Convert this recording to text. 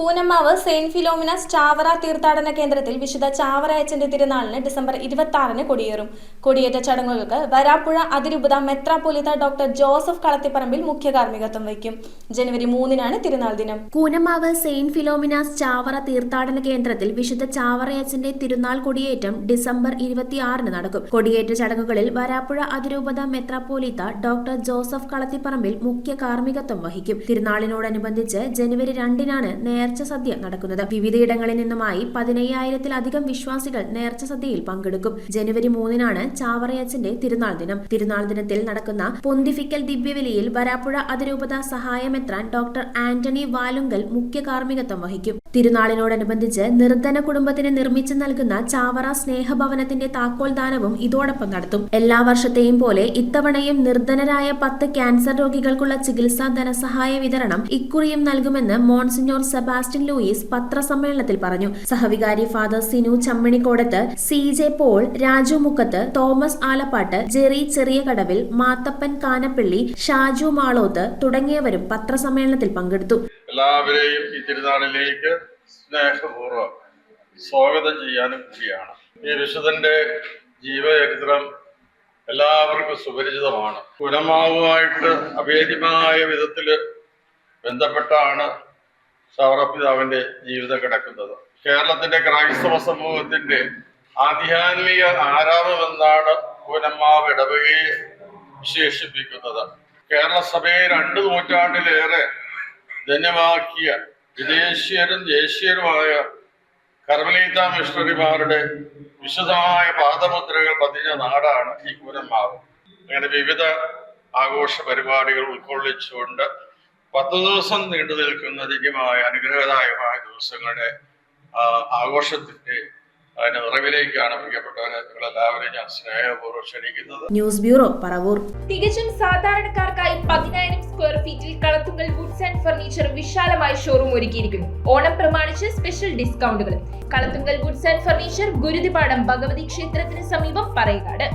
Koonammavu Saint Philomena's Chavara തീർത്ഥാടന കേന്ദ്രത്തിൽ വിശുദ്ധ ചാവറയച്ചന്റെ തിരുനാളിന് ഡിസംബർ ഇരുപത്തി ആറിന് കൊടിയേറും. കൊടിയേറ്റ ചടങ്ങുകൾക്ക് വരാപ്പുഴ അതിരൂപത മെത്രാപൊലിത ഡോക്ടർ ജോസഫ് കളത്തിപ്പറമ്പിൽ മുഖ്യ കാർമ്മികത്വം വഹിക്കും. ജനുവരി മൂന്നിനാണ് തിരുനാൾ ദിനം. കൂനമ്മാവ് സെയിന്റ് ഫിലോമിനാസ് ചാവറ തീർത്ഥാടന കേന്ദ്രത്തിൽ വിശുദ്ധ ചാവറയച്ചന്റെ തിരുനാൾ കൊടിയേറ്റം ഡിസംബർ ഇരുപത്തിയാറിന് നടക്കും. കൊടിയേറ്റ ചടങ്ങുകളിൽ വരാപ്പുഴ അതിരൂപത മെത്രാപൊലിത ഡോക്ടർ ജോസഫ് കളത്തിപ്പറമ്പിൽ മുഖ്യ കാർമ്മികത്വം വഹിക്കും. തിരുനാളിനോടനുബന്ധിച്ച് ജനുവരി രണ്ടിനാണ് നേർച്ച സദ്യ നടക്കുന്നത്. വിവിധയിടങ്ങളിൽ നിന്നുമായി പതിനയ്യായിരത്തിലധികം വിശ്വാസികൾ നേർച്ച സദ്യയിൽ പങ്കെടുക്കും. ജനുവരി മൂന്നിനാണ് ചാവറയച്ചന്റെ തിരുനാൾ ദിനം. തിരുനാൾ ദിനത്തിൽ നടക്കുന്ന പൊന്തിഫിക്കൽ ദിവ്യവലിയിൽ വരാപ്പുഴ അതിരൂപത സഹായമെത്രാൻ ഡോക്ടർ ആന്റണി വാലുങ്കൽ മുഖ്യ കാർമ്മികത്വം വഹിക്കും. തിരുനാളിനോടനുബന്ധിച്ച് നിർധന കുടുംബത്തിന് നിർമ്മിച്ചു നൽകുന്ന ചാവറ സ്നേഹഭവനത്തിന്റെ താക്കോൽ ദാനവും ഇതോടൊപ്പം നടത്തും. എല്ലാ വർഷത്തെയും പോലെ ഇത്തവണയും നിർധനരായ പത്ത് ക്യാൻസർ രോഗികൾക്കുള്ള ചികിത്സാ ധനസഹായ വിതരണം ഇക്കുറിയും നൽകുമെന്ന് മോൺസിഞ്ഞോർ സെബാസ്റ്റ്യൻ ലൂയിസ് പത്രസമ്മേളനത്തിൽ പറഞ്ഞു. സഹവികാരി father Sinu Chammanikodath C J Paul Raju Mukkath Thomas Alappat Jerry ചെറിയ കടവിൽ മാത്തപ്പൻ കാനപ്പള്ളി ഷാജു മാളോത്ത് തുടങ്ങിയവരും പത്രസമ്മേളനത്തിൽ പങ്കെടുത്തു. എല്ലാവരെയും ഈ തിരുനാളിലേക്ക് സ്നേഹപൂർവം സ്വാഗതം ചെയ്യാനും കൂടിയാണ്. ഈ വിശുദ്ധന്റെ ജീവചരിത്രം എല്ലാവർക്കും സുപരിചിതമാണ്. കുലമാവുമായിട്ട് അഭേദ്യമായ വിധത്തിൽ ബന്ധപ്പെട്ടാണ് സൗറപിതാവിന്റെ ജീവിതം കിടക്കുന്നത്. കേരളത്തിന്റെ ക്രൈസ്തവ സമൂഹത്തിന്റെ ആധ്യാത്മിക ആരാമമെന്നാണ് പൂനമ്മാവ് ഇടവകയെ വിശേഷിപ്പിക്കുന്നത്. കേരള സഭയെ രണ്ടു നൂറ്റാണ്ടിലേറെ ധന്യമാക്കിയ വിദേശീയരും ദേശീയരുമായ കർമ്മലീത മിഷണറിമാരുടെ വിശദമായ പാദമുദ്രകൾ പതിഞ്ഞ നാടാണ് ഈ കൂരന്മാർ അങ്ങനെ വിവിധ ആഘോഷ പരിപാടികൾ ഉൾക്കൊള്ളിച്ചുകൊണ്ട് പത്ത് ദിവസം നീണ്ടു നിൽക്കുന്ന ദിവ്യമായ അനുഗ്രഹദായകമായ ദിവസങ്ങളുടെ ആഘോഷത്തിന്റെ അതിന്റെ നിറവിലേക്കാണ് പ്രിയപ്പെട്ടവരെ നിങ്ങളെല്ലാവരെയും ഞാൻ സ്നേഹപൂർവം ക്ഷണിക്കുന്നത്. News bureau Paravur. തികച്ചും സാധാരണക്കാർക്കായി പതിനായിരം സ്ക്വയർ ഫീറ്റിൽ കളത്തുങ്കൽ വുഡ്സ് ആൻഡ് ഫർണിച്ചർ വിശാലമായ ഷോറൂം ഒരുക്കിയിരിക്കുന്നു. ഓണം പ്രമാണിച്ച് special ഡിസ്കൗണ്ടുകൾ Kalathunkal woods and furniture Guruthipadam Bhagavathi ക്ഷേത്രത്തിന് സമീപം പറയകാട്